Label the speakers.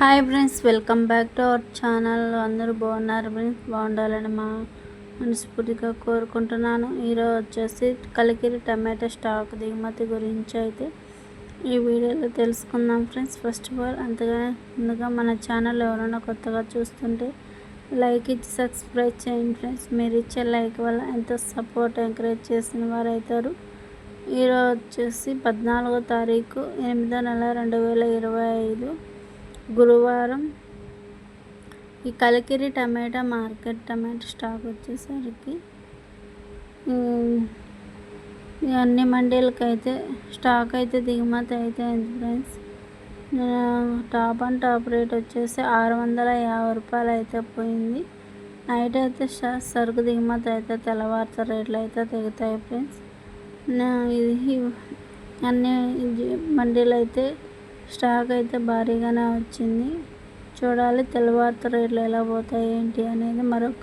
Speaker 1: Hi friends welcome back to our channel. అందరూ బాగున్నారు friends? బాగుండాలని మా మనస్ఫూర్తిగా కోరుకుంటున్నాను. ఈరోజు వచ్చేసి కలికిరి టమాటా స్టాక్ దిగుమతి గురించి అయితే ఈ వీడియోలో తెలుసుకుందాం ఫ్రెండ్స్. ఫస్ట్ ఆఫ్ ఆల్ అంతగా ముందుగా మన ఛానల్ ఎవరైనా కొత్తగా చూస్తుంటే లైక్ ఇచ్చి సబ్స్క్రైబ్ చేయండి ఫ్రెండ్స్. మీరు ఇచ్చే లైక్ వల్ల ఎంతో సపోర్ట్ ఎంకరేజ్ చేసిన వారు అవుతారు ఈరోజు వచ్చేసి పద్నాలుగో తారీఖు ఎనిమిదో నెల రెండు వేల ఇరవై ఐదు. గురువారం ఈ కలకిరి టమాటా మార్కెట్ టమాటా స్టాక్ వచ్చేసరికి అన్ని మండీలకి అయితే స్టాక్ అయితే దిగుమతి అయితే అయింది friends top and top rate వచ్చేసి ఆరు వందల యాభై రూపాయలు అయితే పోయింది. నైట్ అయితే సరుకు దిగుమతి అయితే తెల్లవారుత రేట్లు అయితే దిగుతాయి ఫ్రెండ్స్. ఇది అన్ని ఇది మండీలు అయితే స్టాక్ అయితే భారీగానే వచ్చింది. చూడాలి తెల్లవారుత రేట్లు ఎలా పోతాయి ఏంటి అనేది మరొక